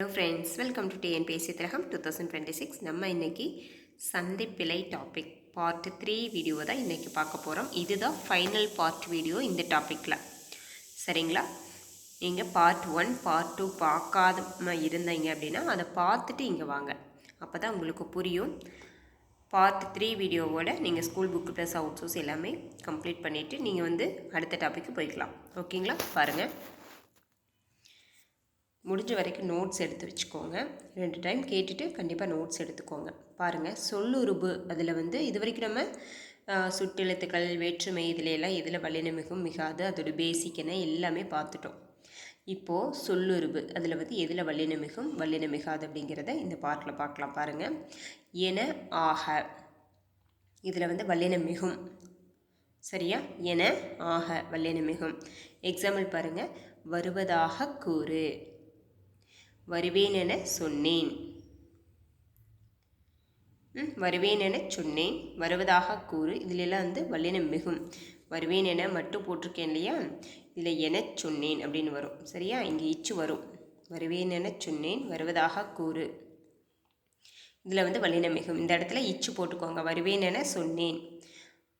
Hello friends welcome to TNPSC Thilagam two thousand twenty six நம்ம இன்றைக்கி சந்திப்பிழை topic part three video தான் இன்றைக்கி பார்க்க போகிறோம் இதுதான் ஃபைனல் பார்ட் வீடியோ இந்த டாப்பிக்கில் சரிங்களா? நீங்கள் பார்ட் ஒன் பார்ட் டூ பார்க்காத இருந்தீங்க அப்படின்னா அதை பார்த்துட்டு இங்கே வாங்க. அப்போ தான் உங்களுக்கு புரியும். பார்ட் த்ரீ வீடியோவோட நீங்கள் school book plus out source எல்லாமே கம்ப்ளீட் பண்ணிவிட்டு நீங்கள் வந்து அடுத்த டாப்பிக்கு போய்க்கலாம். ஓகேங்களா பாருங்கள் முடிஞ்ச வரைக்கும் நோட்ஸ் எடுத்து வச்சுக்கோங்க. ரெண்டு டைம் கேட்டுட்டு கண்டிப்பாக நோட்ஸ் எடுத்துக்கோங்க. பாருங்கள் சொல்லுருபு அதில் வந்து இது வரைக்கும் நம்ம சுட்டெழுத்துக்கள் வேற்றுமை இதில் எல்லாம் எதில் வல்லினமிகும் மிகாது அதோட பேசிக் எல்லாமே பார்த்துட்டோம். இப்போது சொல்லுருபு அதில் வந்து எதில் வல்லினமிகும் வல்லினமிகாது அப்படிங்கிறத இந்த பாட்டில் பார்க்கலாம் பாருங்கள் என ஆக. இதில் வந்து வல்லினமிகும் சரியா? என ஆக வல்லினமிகும் எக்ஸாம்பிள் பாருங்கள் வருவதாக கூறு. வருவேன் என சொன்னேன். வருவேன் என சொன்னேன். வருவதாக கூறு இதிலெல்லாம் வந்து வல்லினம் மிகும். வருவேன் என மட்டும் போட்டிருக்கேன் இல்லையா? இதில் என சொன்னேன் அப்படின்னு வரும். சரியா? இங்கே இச்சு வரும். வருவேன் என சொன்னேன் வருவதாக கூறு. இதில் வந்து வல்லினம் மிகும். இந்த இடத்துல இச்சு போட்டுக்கோங்க. வருவேன் என சொன்னேன்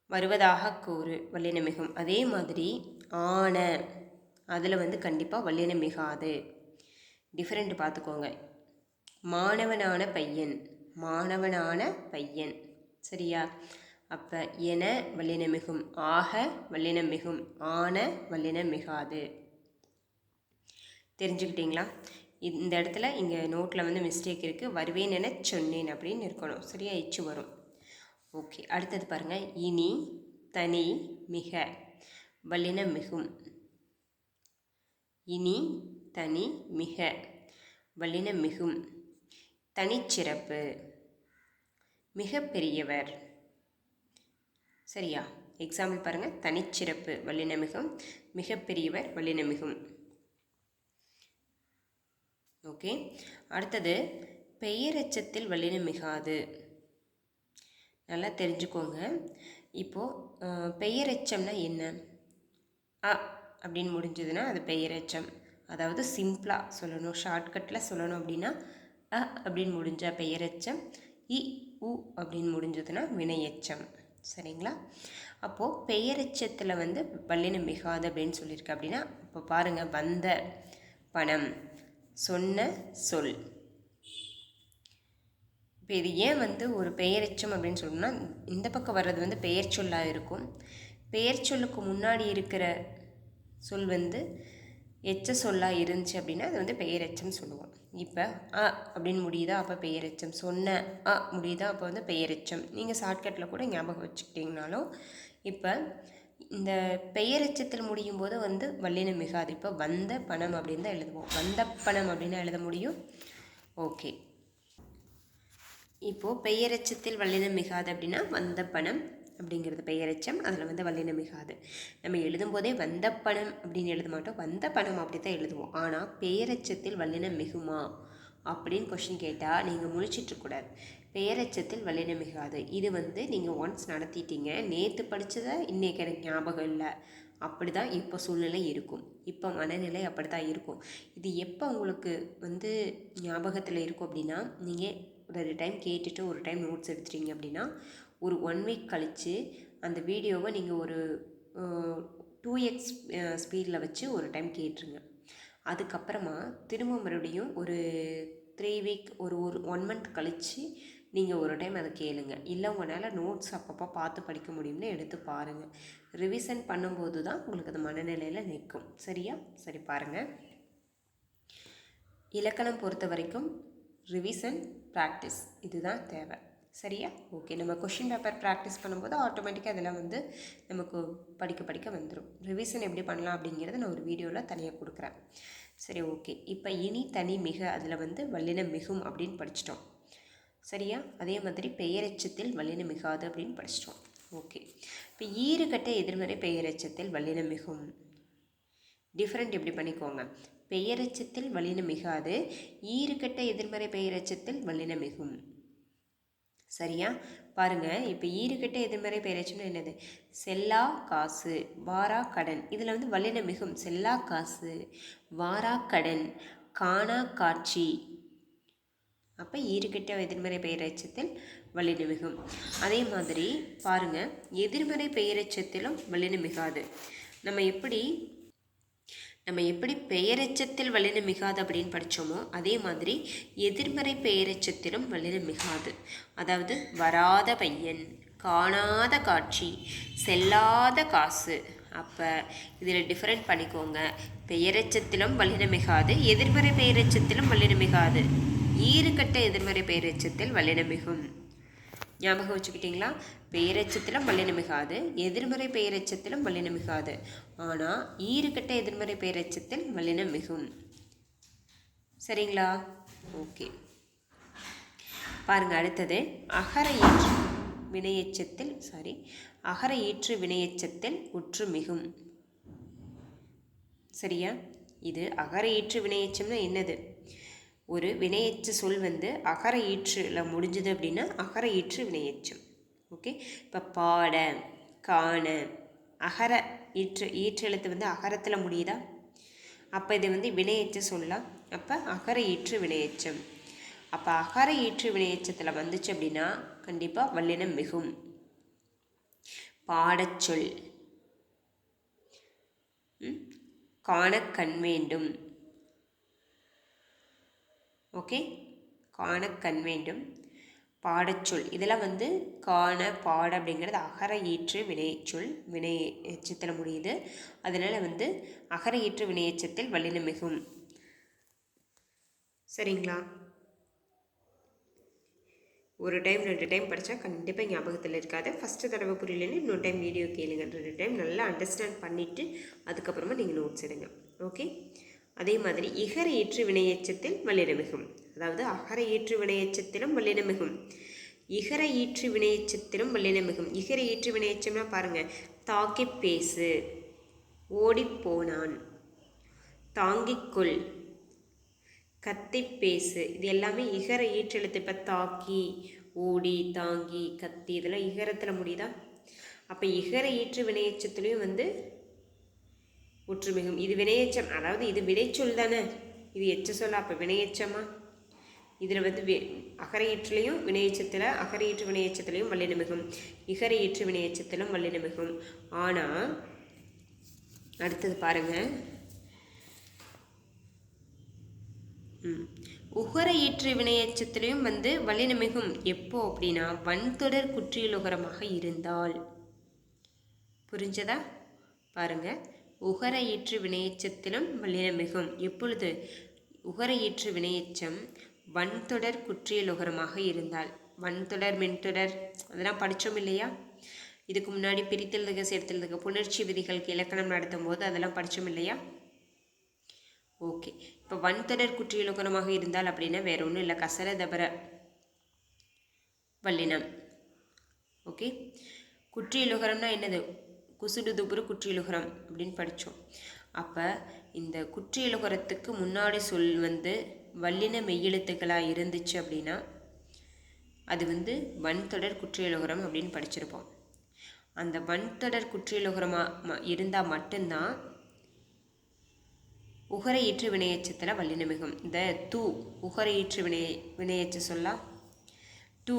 வருவதாக கூறு வல்லினம் மிகும். அதே மாதிரி ஆன அதில் வந்து கண்டிப்பாக வல்லினம் மிகாது. டிஃப்ரெண்ட் பார்த்துக்கோங்க. மாணவனான பையன் மாணவனான பையன். சரியா? அப்போ என வல்லினம் மிகும் ஆக வல்லினம் மிகும் ஆன வல்லினம் மிகாது தெரிஞ்சுக்கிட்டீங்களா? இந்த இடத்துல இங்கே நோட்டில் வந்து மிஸ்டேக் இருக்குது வருவேன் என சொன்னேன் அப்படின்னு இருக்கணும். சரியா? இச்சு வரும். ஓகே அடுத்தது பாருங்கள் இனி தனி மிக வல்லினம் மிகும் இனி தனி மிக வல்லின மிகும் தனிச்சிறப்பு மிக பெரியவர். சரியா? எக்ஸாம்பிள் பாருங்கள் தனிச்சிறப்பு வல்லினமிகும் மிகப்பெரியவர் வல்லினமிகும் மிகும். ஓகே அடுத்தது பெயரெச்சத்தில் வல்லினமிகாது நல்லா தெரிஞ்சுக்கோங்க. இப்போது பெயரச்சம்னா என்ன? அ அப்படின்னு முடிஞ்சதுன்னா அது பெயரெச்சம். அதாவது சிம்பிளாக சொல்லணும் ஷார்ட்கட்டில் சொல்லணும் அப்படின்னா அ அப்படின்னு முடிஞ்சால் பெயரெச்சம் இ உ அப்படின்னு முடிஞ்சதுன்னா வினையச்சம். சரிங்களா? அப்போது பெயரெச்சத்தில் வந்து வல்லினம் மிகாது அப்படின்னு சொல்லியிருக்கு அப்படின்னா இப்போ பாருங்கள் வந்த பணம் சொன்ன சொல். இப்போ இது ஏன் வந்து ஒரு பெயரெச்சம் அப்படின்னு சொல்லணும்னா இந்த பக்கம் வர்றது வந்து பெயர் சொல்லாக இருக்கும். பெயர் சொல்லுக்கு முன்னாடி இருக்கிற சொல் வந்து எச்ச சொல்லாக இருந்துச்சு அப்படின்னா அது வந்து பெயரெச்சம் சொல்லுவோம். இப்போ அ அப்படின்னு முடியுதா அப்போ பெயரெச்சம். சொன்ன அ முடியுதா அப்போ வந்து பெயரெச்சம். நீங்கள் ஷார்ட்கட்டில் கூட ஞாபகம் வச்சுக்கிட்டிங்கனாலும் இப்போ இந்த பெயரெச்சத்தில் முடியும் போது வந்து வல்லினம் மிகாது. இப்போ வந்த பணம் அப்படின்னு தான் எழுதுவோம். வந்த பணம் அப்படின்னு எழுத முடியும்? ஓகே இப்போது பெயரெச்சத்தில் வல்லினம் மிகாது அப்படின்னா வந்த பணம். அப்படிங்கிறது பெயரெச்சம். அதில் வந்து வல்லின மிகாது நம்ம எழுதும்போதே வந்த பணம் அப்படின்னு எழுத மாட்டோம். வந்த பணம் அப்படி தான் எழுதுவோம். ஆனால் பெயரெச்சத்தில் வல்லினம் மிகுமா அப்படின்னு கொஷின் கேட்டால் நீங்கள் முழிச்சிட்ருக்கூடாது பெயரச்சத்தில் வல்லினம் மிகாது இது வந்து நீங்கள் ஒன்ஸ் நடத்திட்டீங்க. நேற்று படித்ததை இன்றைக்கி எனக்கு ஞாபகம் இல்லை. அப்படி தான் இப்போ சூழ்நிலை இருக்கும். இப்போ மனநிலை அப்படி தான் இருக்கும். இது எப்போ உங்களுக்கு வந்து ஞாபகத்தில் இருக்கும் அப்படின்னா நீங்கள் ஒரு டைம் கேட்டுட்டு ஒரு டைம் நோட்ஸ் எடுத்துட்டீங்க அப்படின்னா ஒரு ஒன் வீக் கழித்து அந்த வீடியோவை நீங்கள் ஒரு டூ எக்ஸ் ஸ்பீடில் வச்சு ஒரு டைம் கேட்டுருங்க. அதுக்கப்புறமா திரும்ப மறுபடியும் ஒரு த்ரீ வீக் ஒரு ஒரு ஒன் மந்த் கழித்து நீங்கள் ஒரு டைம் அதை கேளுங்க. இல்லை உங்களால் நோட்ஸ் அப்பப்போ பார்த்து படிக்க முடியும்னு எடுத்து பாருங்கள் ரிவிஷன் பண்ணும்போது தான் உங்களுக்கு அது மனநிலையில் நிற்கும். சரியா? சரி பாருங்கள் இலக்கணம் பொறுத்த வரைக்கும் ரிவிஷன் ப்ராக்டிஸ் இதுதான் தேவை. சரியா? ஓகே நம்ம கொஷின் பேப்பர் ப்ராக்டிஸ் பண்ணும்போது ஆட்டோமேட்டிக்காக அதெல்லாம் வந்து நமக்கு படிக்க படிக்க வந்துடும் ரிவிஷன் எப்படி பண்ணலாம் அப்படிங்கிறத நான் ஒரு வீடியோவில் தனியாக கொடுக்குறேன். சரி ஓகே இப்போ இனி தனி மிக அதில் வந்து வல்லினம் மிகும் அப்படின்னு படிச்சிட்டோம். சரியா? அதே மாதிரி பெயரெச்சத்தில் வல்லினம் மிகாது அப்படின்னு படிச்சிட்டோம். ஓகே இப்போ ஈறுகட்ட எதிர்மறை பெயரெச்சத்தில் வல்லினம் மிகும். டிஃப்ரெண்ட் எப்படி பண்ணிக்கோங்க? பெயரெச்சத்தில் வல்லினம் மிகாது ஈறுகட்ட எதிர்மறை பெயரெச்சத்தில் வல்லினம் மிகும். சரியா? பாருங்கள் இப்போ ஈடுகட்ட எதிர்மறை பெயரச்சம்னா என்னது? செல்லா காசு வாரா கடன். இதில் வந்து வல்லின மிகும். செல்லா காசு வாரா கடன் காணா காட்சி. அப்போ ஈடுகட்ட எதிர்மறை பெயரச்சத்தில் வல்லின மிகும். அதே மாதிரி பாருங்கள் எதிர்மறை பெயரச்சத்திலும் வல்லின மிகாது. நம்ம எப்படி நம்ம எப்படி பெயரெச்சத்தில் வல்லின மிகாது அப்படின்னு படித்தோமோ அதே மாதிரி எதிர்மறை பெயரெச்சத்திலும் வல்லின மிகாது. அதாவது வராத பையன் காணாத காட்சி செல்லாத காசு. அப்போ இதில் டிஃப்ரெண்ட் பண்ணிக்கோங்க. பெயரெச்சத்திலும் வல்லின மிகாது எதிர்மறை பெயரெச்சத்திலும் வல்லின மிகாது. ஈறுகட்ட எதிர்மறை பெயரெச்சத்தில் வல்லின மிகும். ஞாபகம் வச்சுக்கிட்டிங்களா? பெயரெச்சத்திலும் வல்லின மிகாது எதிர்மறை பெயரெச்சத்திலும் வல்லின மிகாது ஆனால் ஈறுகட்ட எதிர்மறை பெயரெச்சத்தில் வல்லின மிகும் சரிங்களா? ஓகே. பாருங்கள் அடுத்தது. அகர ஈற்று வினையச்சத்தில் சாரி அகர ஈற்று வினையச்சத்தில் உற்று மிகும். சரியா? இது அகர ஈற்று வினையச்சம்னா என்னது? ஒரு வினையெச்ச சொல் வந்து அகர ஈற்றில் முடிஞ்சது அப்படின்னா அகர ஈற்று வினையெச்சம் ஓகே இப்போ பாட காண அகர ஈற்று ஈற்றெழுத்து வந்து அகரத்தில் முடியுதா? அப்போ இது வந்து வினையெச்ச சொல்லலாம். அப்போ அகர ஈற்று வினையெச்சம் அப்போ அகர ஈற்று வினையெச்சத்தில் வந்துச்சு அப்படின்னா கண்டிப்பாக வல்லினம் மிகும். பாடச்சொல் காண கண் வேண்டும். ஓகே காண கண் வேண்டும். பாடச்சொல் இதெல்லாம் வந்து காண பாட அப்படிங்கிறது அகர ஈற்று வினைச்சொல் வினை எச்சத்தில் முடியுது. அதனால் வந்து அகர ஈற்று வினையச்சத்தில் வல்லினம் மிகும். சரிங்களா? ஒரு டைம் ரெண்டு டைம் படித்தா கண்டிப்பாக ஞாபகத்தில் இருக்காது. ஃபஸ்ட்டு தடவை புரியலன்னு இன்னொரு டைம் வீடியோ கேளுங்க. ரெண்டு டைம் நல்லா அண்டர்ஸ்டாண்ட் பண்ணிவிட்டு அதுக்கப்புறமா நீங்கள் நோட்ஸ் எடுங்க. ஓகே அதே மாதிரி இகர ஏற்று வினையச்சத்தில் வல்லினமிகும் அதாவது அகர ஏற்று வினையச்சத்திலும் வல்லினமிகும் இகர ஈற்று வினையச்சத்திலும் வல்லினமிகும் இகர ஈற்று வினையச்சம்னா பாருங்கள் தாக்கி பேசு ஓடிப்போனான் தாங்கிக்கொள் கத்தி பேசு. இது எல்லாமே இகர ஈற்றெழுத்து இப்போ தாக்கி ஓடி தாங்கி கத்தி இதெல்லாம் இகரத்தில் முடியுதா? அப்போ இகர ஈற்று வினையச்சத்துலேயும் வந்து ஒற்றுமிகும் இது வினையச்சம் அதாவது இது வினைச்சொல் தானே? இது எச்ச சொல்ல அப்போ வினையச்சமா இதில் வந்து வி அகரையீற்றுலையும் வினையச்சத்தில் அகரையீற்று வினையச்சத்துலேயும் வல்லினமிகும் இகரையீற்று வினையச்சத்திலும் வல்லினமிகும் ஆனால் அடுத்தது பாருங்கள் உகர ஈற்று வினையச்சத்திலையும் வந்து வல்லினமிகும் எப்போ அப்படின்னா வன்தொடர் குற்றியலுகரமாக இருந்தால். புரிஞ்சதா? பாருங்கள் உகர ஈற்று வினையச்சத்திலும் வல்லினமிகும் எப்பொழுது உகர ஈற்று வினையச்சம் வன்தொடர் குற்றியல் உகரமாக இருந்தால். வன்தொடர் மென்தொடர் அதெல்லாம் படித்தோம் இல்லையா? இதுக்கு முன்னாடி பிரித்தெழுதுக சேர்த்தெழுதுக புணர்ச்சி விதிகளுக்கு இலக்கணம் நடத்தும் போது அதெல்லாம் படித்தோம் இல்லையா? ஓகே. இப்போ வன்தொடர் குற்றியலுகரமாக இருந்தால் அப்படின்னா வேற ஒன்றும் இல்லை. கசர தபர வல்லினம். ஓகே. குற்றியலுகரம்னா என்னது? குசுடு துபுரு குற்றியலுகரம் அப்படின்னு படித்தோம் அப்போ இந்த குற்றியலுகரத்துக்கு முன்னாடி சொல் வந்து வல்லின மெய்யெழுத்துக்களாக இருந்துச்சு அப்படின்னா அது வந்து வன்தொடர் குற்றியலுகரம் அப்படின்னு படிச்சிருப்போம். அந்த வன்தொடர் குற்றியலுகரமாக இருந்தால் மட்டும்தான் உகர ஈற்று வினையச்சத்தில் வல்லினமிகும் இந்த தூ உகர ஈற்று வினை வினையச்ச சொல்லா டூ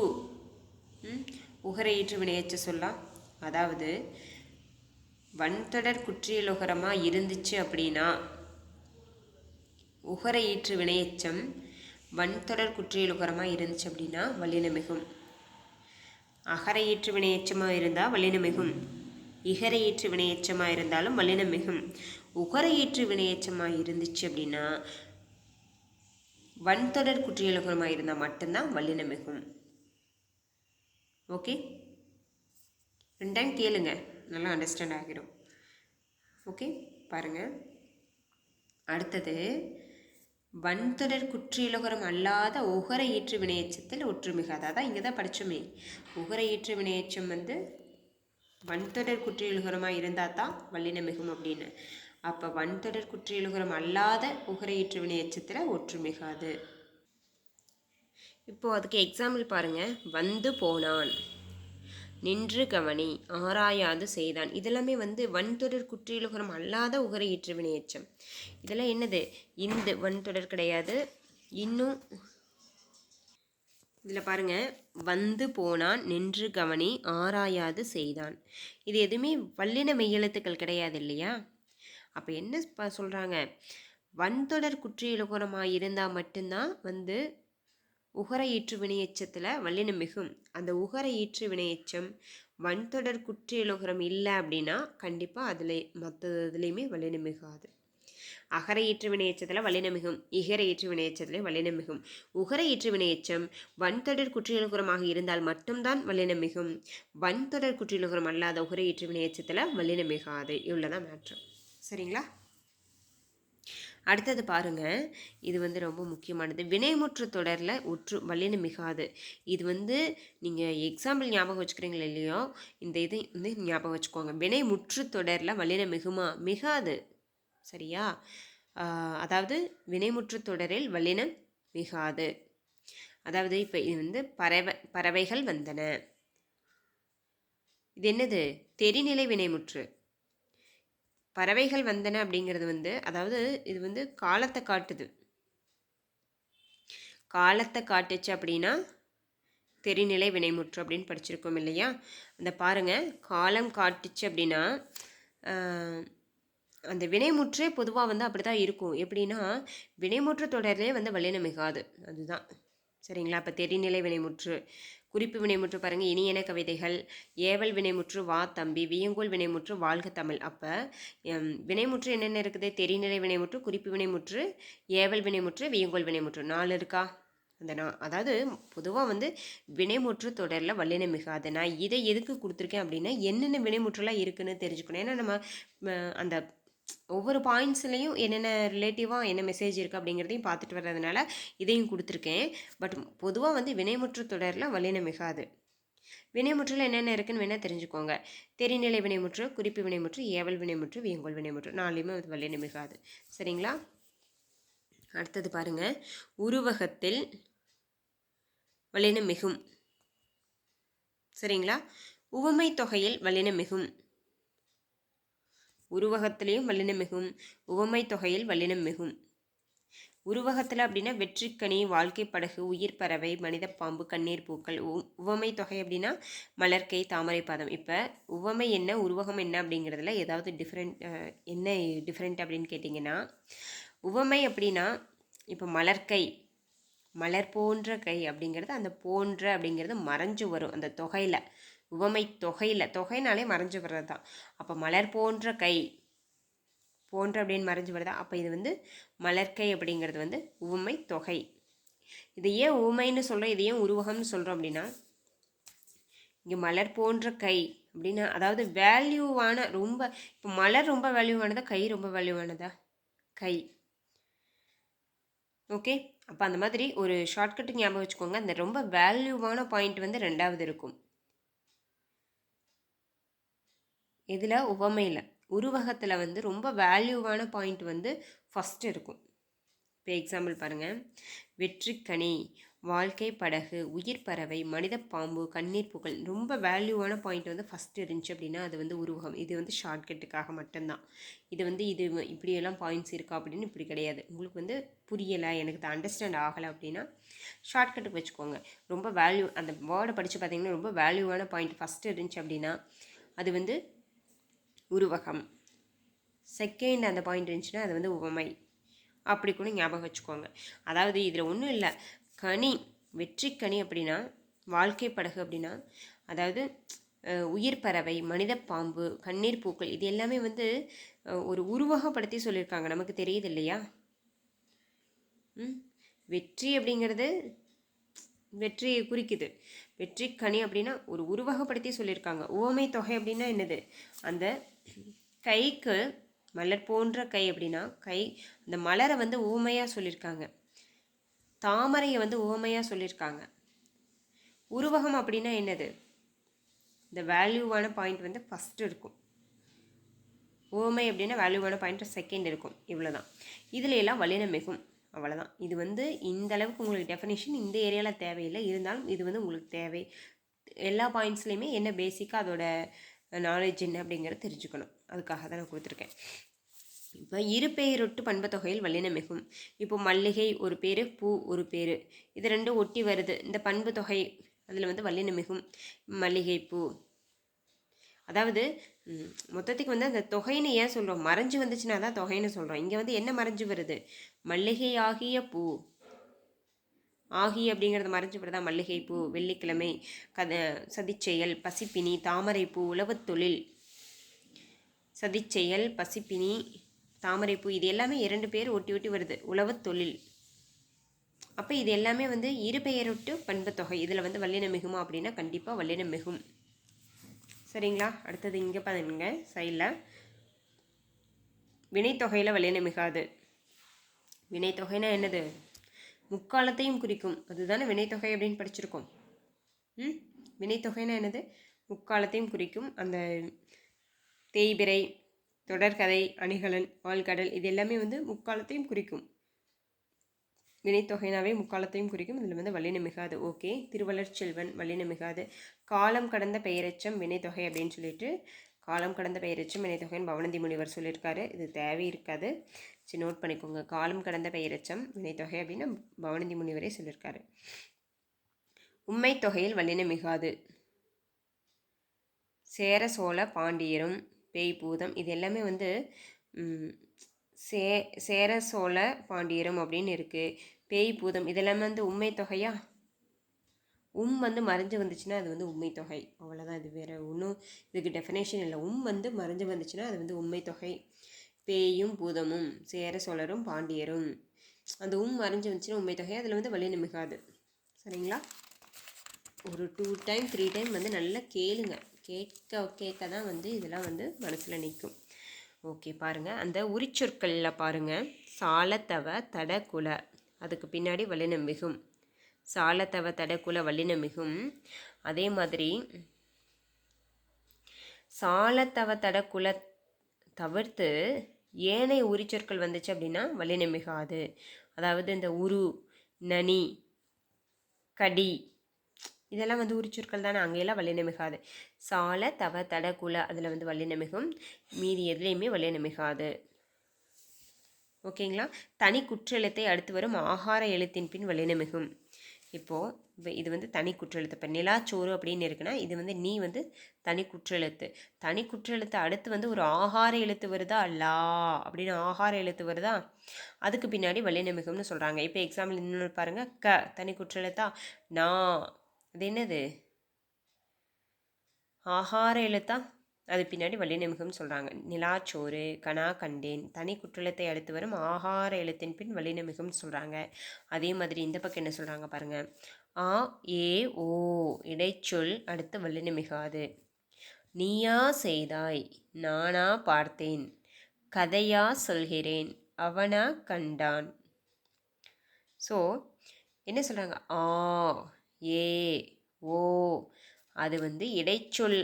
உகர ஈற்று சொல்லா. அதாவது வன்தொடர் குற்றியலுகரமாக இருந்துச்சு அப்படின்னா உகர ஈற்று வினையச்சம் வன்தொடர் குற்றியலுகரமாக இருந்துச்சு அப்படின்னா வல்லினமிகும். அகர ஈற்று வினையச்சமாக இருந்தால் வல்லினமிகும். இகர ஈற்று வினையச்சமாக இருந்தாலும் வல்லினமிகும். உகர ஈற்று வினையச்சமாக இருந்துச்சு அப்படின்னா வன்தொடர் குற்றியலுகரமாக இருந்தால் மட்டும்தான் வல்லினமிகும். ஓகே? ரெண்டாம் கேளுங்க. நல்லா அண்டர்ஸ்டாண்ட் ஆகிடும். ஓகே பாருங்கள் அடுத்தது வன்தொடர் குற்றியலுகரம் அல்லாத உகர ஈற்று வினையச்சத்தில் ஒற்றுமிக. அதான் இங்கே தான் படித்தோமே உகர ஈற்று வினையச்சம் வந்து வன்தொடர் குற்றியலுகரமாக இருந்தால் தான் வல்லின மிகும் அப்படின்னு. அப்போ வன்தொடர் குற்றியலுகரம் அல்லாத உகர ஈற்று வினையச்சத்தில் ஒற்றுமிகாது. இப்போது அதுக்கு எக்ஸாம்பிள் பாருங்கள் வந்து போனான். நின்று கவனி ஆராயாது செய்தான். இதெல்லாமே வந்து வன்தொடர் குற்றியலுகரம் அல்லாத உகர ஈற்று வினையச்சம் இதெல்லாம் என்னது? இந்த வன்தொடர் கிடையாது. இன்னும் இதில் பாருங்க வந்து போனான் நின்று கவனி ஆராயாது செய்தான். இது எதுவுமே வல்லின மெய்யெழுத்துக்கள் கிடையாது இல்லையா? அப்போ என்ன ப- வன்தொடர் குற்றியலுகரமாக இருந்தால் மட்டும்தான் வந்து உகர ஈற்று வினையச்சத்தில் வல்லினம் மிகும். அந்த உகர ஈற்று வினையச்சம் வன்தொடர் குற்றியலுகரம் இல்லை அப்படின்னா கண்டிப்பாக அதில் மற்ற இதுலேயுமே வல்லினம் மிகாது. அகர ஈற்று வினையச்சத்தில் வல்லினம் மிகும். இகர ஈற்று வினையச்சத்தில் வல்லினம் மிகும். உகர ஈற்று வினையச்சம் வன்தொடர் குற்றியலுகரமாக இருந்தால் மட்டும்தான் வல்லினம் மிகும். வன்தொடர் குற்றியலுகரம் அல்லாத உகர ஈற்று வினையச்சத்தில் வல்லினம் மிகாது. இவ்வளோதான் மேட்ரு சரிங்களா? அடுத்தது பாருங்கள் இது வந்து ரொம்ப முக்கியமானது. வினைமுற்று தொடரில் ஒற்று வல்லினம் மிகாது. இது வந்து நீங்கள் எக்ஸாம்பிள் ஞாபகம் வச்சுக்கிறீங்களா இல்லையோ? இந்த இதை வந்து ஞாபகம் வச்சுக்கோங்க. வினைமுற்று தொடரில் வல்லினம் மிகுமா மிகாது. சரியா? அதாவது வினைமுற்று தொடரில் வல்லினம் மிகாது. அதாவது இப்போ இது வந்து பறவை பறவைகள் வந்தன. இது என்னது? தெரிநிலை வினைமுற்று. பறவைகள் வந்தன அப்படிங்கிறது வந்து அதாவது இது வந்து காலத்தை காட்டுது. காலத்தை காட்டுச்சு அப்படின்னா தெரிநிலை வினைமுற்று அப்படின்னு படிச்சிருக்கோம் இல்லையா? அந்த பாருங்க காலம் காட்டுச்சு அப்படின்னா அந்த வினைமுற்றே பொதுவாக வந்து அப்படி தான் இருக்கும். எப்படின்னா வினைமுற்று தொடர்லேயே வந்து வலினமிகாது மிகாது. அதுதான். சரிங்களா? அப்போ தெரிநிலை வினைமுற்று குறிப்பு வினைமுற்று பாருங்க. இனியன கவிதைகள். ஏவல் வினைமுற்று வா தம்பி வியங்கோல் வினைமுற்று வாழ்க தமிழ். அப்போ வினைமுற்று என்னென்ன இருக்குது? தெரிநிலை வினைமுற்று குறிப்பு வினைமுற்று ஏவல் வினைமுற்று வியங்கோல் வினைமுற்று. நாலு இருக்கா? அந்த நான் அதாவது பொதுவாக வந்து வினைமுற்று தொடரில் வல்லினை மிகாது நான் இதை எதுக்கு கொடுத்துருக்கேன் அப்படின்னா என்னென்ன வினைமுற்றுலாம் இருக்குதுன்னு தெரிஞ்சுக்கணும். ஏன்னா நம்ம அந்த ஒவ்வொரு பாயிண்ட்ஸ்லேயும் என்னென்ன ரிலேட்டிவாக என்ன மெசேஜ் இருக்குது அப்படிங்கிறதையும் பார்த்துட்டு வர்றதுனால இதையும் கொடுத்துருக்கேன். பட் பொதுவாக வந்து வினைமுற்று தொடரில் வல்லினம் மிகாது வினைமுற்றில் என்னென்ன இருக்குன்னு வேணால் தெரிஞ்சுக்கோங்க. தெரிநிலை வினைமுற்று குறிப்பு வினைமுற்று ஏவல் வினைமுற்று வியங்கோல் வினைமுற்று. நாலுமே அது வல்லினம் மிகாது சரிங்களா? அடுத்தது பாருங்கள் உருவகத்தில் வல்லினம் மிகும். சரிங்களா? உவமை தொகையில் வல்லினம் மிகும். உருவகத்திலையும் வல்லினம் மிகும் உவமை தொகையில் வல்லினம் மிகும். உருவகத்தில் அப்படின்னா வெற்றிக்கனி வாழ்க்கை படகு உயிர் பறவை மனித பாம்பு கண்ணீர் பூக்கள். உ- உவமை தொகை அப்படின்னா மலர்க்கை தாமரை பாதம். இப்போ உவமை என்ன உருவகம் என்ன அப்படிங்கிறதுல ஏதாவது டிஃப்ரெண்ட் என்ன டிஃப்ரெண்ட் அப்படின்னு கேட்டிங்கன்னா உவமை அப்படின்னா இப்போ மலர்க்கை மலர் போன்ற கை அப்படிங்கிறது அந்த போன்ற அப்படிங்கிறது மறைஞ்சு வரும் அந்த தொகையில். உவமை தொகையில் தொகைனாலே மறைஞ்சு வர்றது தான் அப்போ மலர் போன்ற கை போன்ற அப்படின்னு மறைஞ்சு வருதா அப்போ இது வந்து மலர்க்கை அப்படிங்கிறது வந்து உவமை தொகை. இது ஏன் உவமைன்னு சொல்கிறோம் இது ஏன் உருவகம்னு சொல்கிறோம் அப்படின்னா இங்கே மலர் போன்ற கை அப்படின்னா அதாவது வேல்யூவான ரொம்ப இப்போ மலர் ரொம்ப வேல்யூவானதா கை ரொம்ப வேல்யூவானதா கை. ஓகே? அப்போ அந்த மாதிரி ஒரு ஷார்ட்கட்டு ஞாபகம் வச்சுக்கோங்க. அந்த ரொம்ப வேல்யூவான பாயிண்ட் வந்து ரெண்டாவது இருக்கும். இதில் உவமையில் உருவகத்தில் வந்து ரொம்ப வேல்யூவான பாயிண்ட் வந்து ஃபஸ்ட் இருக்கும். இப்போ எக்ஸாம்பிள் பாருங்கள் வெற்றிக்கனி வாழ்க்கை படகு உயிர் பறவை மனித பாம்பு கண்ணீர் புகழ் ரொம்ப வேல்யூவான பாயிண்ட் வந்து ஃபஸ்ட்டு இருந்துச்சு அப்படின்னா அது வந்து உருவகம். இது வந்து ஷார்ட்கட்டுக்காக மட்டும்தான். இது வந்து இது இப்படியெல்லாம் பாயிண்ட்ஸ் இருக்கா அப்படின்னு இப்படி கிடையாது. உங்களுக்கு வந்து புரியலை எனக்கு அண்டர்ஸ்டாண்ட் ஆகலை அப்படின்னா ஷார்ட்கட்டுக்கு வச்சுக்கோங்க. ரொம்ப வேல்யூ அந்த வேர்டை படித்து பார்த்தீங்கன்னா ரொம்ப வேல்யூவான பாயிண்ட் ஃபஸ்ட்டு இருந்துச்சு அப்படின்னா அது வந்து உருவகம். செகண்ட் அந்த பாயிண்ட் இருந்துச்சுன்னா அது வந்து உவமை. அப்படி கூட ஞாபகம் வச்சுக்கோங்க. அதாவது இதில் ஒன்றும் இல்லை. கனி வெற்றி கனி அப்படின்னா வாழ்க்கை படகு அப்படின்னா அதாவது உயிர் பறவை மனித பாம்பு கண்ணீர் பூக்கள் இது எல்லாமே வந்து ஒரு உருவகப்படுத்தி சொல்லியிருக்காங்க. நமக்கு தெரியுது இல்லையா? ம். வெற்றி அப்படிங்கிறது வெற்றியை குறிக்குது. வெற்றி கனி அப்படின்னா ஒரு உருவகப்படுத்தி சொல்லியிருக்காங்க. உவமை தொகை அப்படின்னா என்னது? அந்த கைக்கு மலர் போன்ற கை அப்படின்னா கை அந்த மலரை வந்து ஊமையாக சொல்லியிருக்காங்க தாமரையை வந்து ஊமையாக சொல்லியிருக்காங்க உருவகம் அப்படின்னா என்னது? இந்த வேல்யூவான பாயிண்ட் வந்து ஃபஸ்ட்டு இருக்கும். ஓமை அப்படின்னா வேல்யூவான பாயிண்ட் செகண்ட் இருக்கும். இவ்வளோதான் இதில் எல்லாம் வல்லினம் மிகும். அவ்வளோதான் இது வந்து இந்த அளவுக்கு உங்களுக்கு டெஃபினேஷன் இந்த ஏரியாவில் தேவையில்லை. இருந்தாலும் இது வந்து உங்களுக்கு தேவை. எல்லா பாயிண்ட்ஸ்லேயுமே என்ன பேசிக்காக அதோட நாலேஜ் என்ன அப்படிங்கிறத தெரிஞ்சுக்கணும். அதுக்காக தான் நான் கொடுத்துருக்கேன். இப்போ இரு பெயரொட்டு பண்புத்தொகையில் வல்லினம் மிகும். இப்போ மல்லிகை ஒரு பேர் பூ ஒரு பேர். இது ரெண்டும் ஒட்டி வருது. இந்த பண்பு தொகை அதில் வந்து வல்லினம் மிகும் மல்லிகை பூ. அதாவது மொத்தத்துக்கு வந்து அந்த தொகைன்னு ஏன் சொல்கிறோம் மறைஞ்சு வந்துச்சுன்னா தான் தொகைன்னு சொல்கிறோம் இங்கே வந்து என்ன மறைஞ்சு வருது? மல்லிகை ஆகிய பூ. ஆகி அப்படிங்கிறது மறைஞ்சு வருதா மல்லிகைப்பூ வெள்ளிக்கிழமை கத சதிச்செயல் பசிப்பினி தாமரைப்பூ உழவுத் தொழில். சதிச்செயல் பசிப்பினி தாமரைப்பூ இது எல்லாமே இரண்டு பேர் ஒட்டி ஒட்டி வருது. உழவுத் தொழில். அப்போ இது எல்லாமே வந்து இரு பெயரொட்டு பண்பு தொகை. இதில் வந்து வல்லினம் மிகுமா அப்படின்னா கண்டிப்பாக வல்லினம் மிகும். சரிங்களா? அடுத்தது இங்கே பாருங்க சைடில் வினைத்தொகையில் வல்லினம் மிகாது. வினைத்தொகைனா என்னது? முக்காலத்தையும் குறிக்கும். அதுதானே வினைத்தொகை அப்படின்னு படிச்சிருக்கோம். ம்? வினைத்தொகைனா என்னது? முக்காலத்தையும் குறிக்கும். அந்த தேய்பிறை தொடர்கதை அணிகலன் ஆழ்கடல் இது எல்லாமே வந்து முக்காலத்தையும் குறிக்கும். வினைத்தொகைனாவே முக்காலத்தையும் குறிக்கும். இதில் வந்து வல்லினம் மிகாது ஓகே. திருவள்ளர் செல்வன் வல்லினம் மிகாது காலம் கடந்த பெயரச்சம் வினைத்தொகை அப்படின்னு சொல்லிட்டு காலம் கடந்த பெயரச்சம் வினைத்தொகைன்னு பவனந்தி முனிவர் சொல்லியிருக்காரு. இது தேவை இருக்காது சரி நோட் பண்ணிக்கோங்க. காலம் கடந்த பெயரச்சம் வினைத்தொகை அப்படின்னு பவனந்தி முனிவரே சொல்லியிருக்காரு உண்மை தொகையில் வல்லின மிகாது சேர சோழ பாண்டியரும் பேய் பூதம் இது எல்லாமே வந்து சே சேர சோழ பாண்டியரும் அப்படின்னு இருக்குது பேய் பூதம் இதெல்லாமே வந்து உண்மை தொகையா? உம் வந்து மறைஞ்சு வந்துச்சுன்னா அது வந்து உண்மை தொகை. அவ்வளோதான் இது வேறு ஒன்றும் இதுக்கு டெஃபினேஷன் இல்லை. உம் வந்து மறைஞ்சு வந்துச்சுன்னா அது வந்து உண்மை தொகை. பேயும் பூதமும் சேர சோழரும் பாண்டியரும். அந்த உம் வரைஞ்சி வந்துச்சுன்னா உண்மை தொகை. அதில் வந்து வழி நிமிகாது சரிங்களா? ஒரு டூ டைம் த்ரீ டைம் வந்து நல்லா கேளுங்க. கேட்க கேட்க தான் வந்து இதெல்லாம் வந்து மனசில் நிற்கும் ஓகே பாருங்கள் அந்த உரிச்சொற்களில் பாருங்கள் சாலத்தவ தடகுல. அதுக்கு பின்னாடி வல்லினம் மிகும் சாலத்தவ தடகுல வல்லினம் மிகும் அதே மாதிரி சாலத்தவ தடகுல தவிர்த்து ஏனைய உரிச்சொற்கள் வந்துச்சு அப்படின்னா வல்லினம் மிகாது அதாவது இந்த உரு நனி கடி இதெல்லாம் வந்து உரிச்சொற்கள் தானே. அங்கெல்லாம் வல்லினமிகாது சால தவ தட குல அதில் வந்து வல்லினமிகும் மீதி எதுலேயுமே வல்லினமிகாது ஓகேங்களா? தனி குற்றெழுத்தை அடுத்து வரும் ஆகார எழுத்தின் பின் வல்லினமிகும் இப்போது இது வந்து தனி குற்றெழுத்து. இப்போ நிலாச்சோறு அப்படின்னு இருக்குன்னா இது வந்து நீ வந்து தனி குற்றெழுத்து. தனி குற்றெழுத்து அடுத்து வந்து ஒரு ஆகார எழுத்து வருதா? லா அப்படின்னு ஆகார எழுத்து வருதா? அதுக்கு பின்னாடி வல்லினமிகும்னு சொல்கிறாங்க இப்போ எக்ஸாம்பிள் இன்னொன்று பாருங்கள் க தனி குற்றெழுத்தா? நா. அது என்னது? ஆகார எழுத்தா? அது பின்னாடி வல்லினமிகம்னு சொல்கிறாங்க நிலாச்சோறு கனா கண்டேன் தனி குற்றலத்தை அடுத்து வரும் ஆகார எழுத்தின் பின் வல்லினமிகம்னு சொல்கிறாங்க அதே மாதிரி இந்த பக்கம் என்ன சொல்கிறாங்க பாருங்கள் ஆ ஏ ஓ இடைச்சொல் அடுத்து வள்ளிநிமிகாது நீயா செய்தாய் நானா பார்த்தேன். கதையா சொல்கிறேன் அவனா கண்டான். ஸோ என்ன சொல்கிறாங்க ஆ ஏ ஓ அது வந்து இடைச்சொல்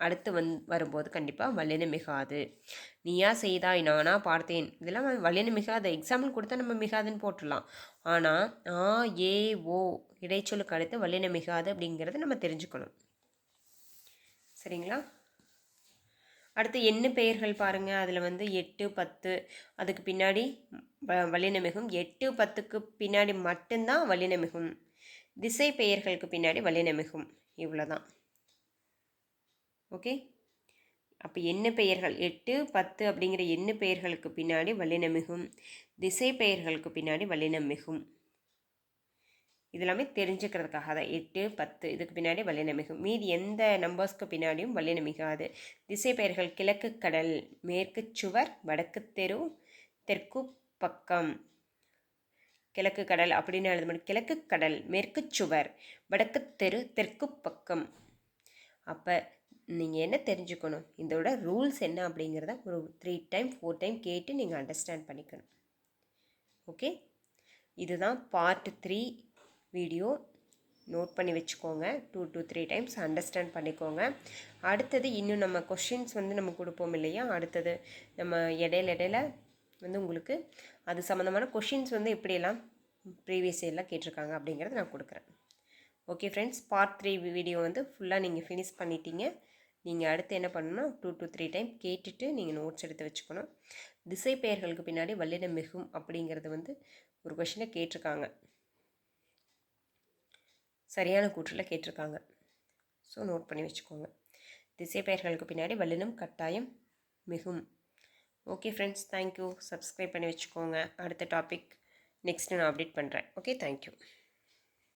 அடுத்து வந் வரும்போது கண்டிப்பாக வல்லின மிகாது. நீயா செய்தாய் நானா பார்த்தேன். இதெல்லாம் வல்லின மிகாது. எக்ஸாம்பிள் கொடுத்தா நம்ம மிகாதுன்னு போட்டுடலாம். ஆனால் ஆ ஏ ஓ இடைச்சொலுக்கு அடுத்து வல்லின மிகாது அப்படிங்கிறத நம்ம தெரிஞ்சுக்கணும். சரிங்களா? அடுத்து என்ன பெயர்கள் பாருங்கள் அதில் வந்து எட்டு பத்து. அதுக்கு பின்னாடி வ வல்லினமிகும் எட்டு பத்துக்கு பின்னாடி மட்டும்தான் வல்லினமிகும் திசை பெயர்களுக்கு பின்னாடி வல்லினமிகும் இவ்வளோ தான் ஓகே? அப்போ என்ன பெயர்கள்? எட்டு பத்து அப்படிங்கிற எண்ணு பெயர்களுக்கு பின்னாடி வல்லினமிகும் திசை பெயர்களுக்கு பின்னாடி வல்லினமிகும் இதெல்லாமே தெரிஞ்சுக்கிறதுக்காக தான். எட்டு பத்து இதுக்கு பின்னாடி வல்லினமிகும் மீதி எந்த நம்பர்ஸ்க்கு பின்னாடியும் வல்லினமிகாது திசை பெயர்கள் கிழக்கு கடல் மேற்கு சுவர் வடக்கு தெரு தெற்கு பக்கம். கிழக்கு கடல் அப்படின்னு எழுத முடியும். கிழக்கு கடல் மேற்கு சுவர் வடக்கு தெரு தெற்கு பக்கம். அப்போ நீங்கள் என்ன தெரிஞ்சுக்கணும்? இதோட ரூல்ஸ் என்ன அப்படிங்கிறத ஒரு த்ரீ டைம் ஃபோர் டைம் கேட்டு நீங்கள் அண்டர்ஸ்டாண்ட் பண்ணிக்கணும். ஓகே இதுதான் பார்ட் த்ரீ வீடியோ நோட் பண்ணி வச்சுக்கோங்க. Two two three times understand பண்ணிக்கோங்க. அடுத்தது இன்னும் நம்ம கொஷின்ஸ் வந்து நம்ம கொடுப்போம் இல்லையா? அடுத்தது நம்ம இடையில இடையில வந்து உங்களுக்கு அது சம்மந்தமான கொஷின்ஸ் வந்து எப்படியெல்லாம் ப்ரீவியஸ் இயர்லாம் கேட்டிருக்காங்க அப்படிங்கிறத நான் கொடுக்குறேன். Okay friends part three video வந்து ஃபுல்லாக நீங்கள் ஃபினிஷ் பண்ணிட்டீங்க. நீங்கள் அடுத்து என்ன பண்ணணும்னா டூ டு த்ரீ டைம் கேட்டுட்டு நீங்கள் நோட்ஸ் எடுத்து வச்சுக்கணும். திசை பெயர்களுக்கு பின்னாடி வல்லினம் மிகும் அப்படிங்கிறது வந்து ஒரு கொஷினை கேட்டிருக்காங்க. சரியான கூற்றில் கேட்டிருக்காங்க. ஸோ நோட் பண்ணி வச்சுக்கோங்க. திசை பெயர்களுக்கு பின்னாடி வல்லினம் கட்டாயம் மிகும். ஓகே ஃப்ரெண்ட்ஸ் தேங்க்யூ சப்ஸ்கிரைப் பண்ணி வச்சுக்கோங்க. அடுத்த டாபிக் நெக்ஸ்ட்டு நான் அப்டேட் பண்ணுறேன் ஓகே தேங்க்யூ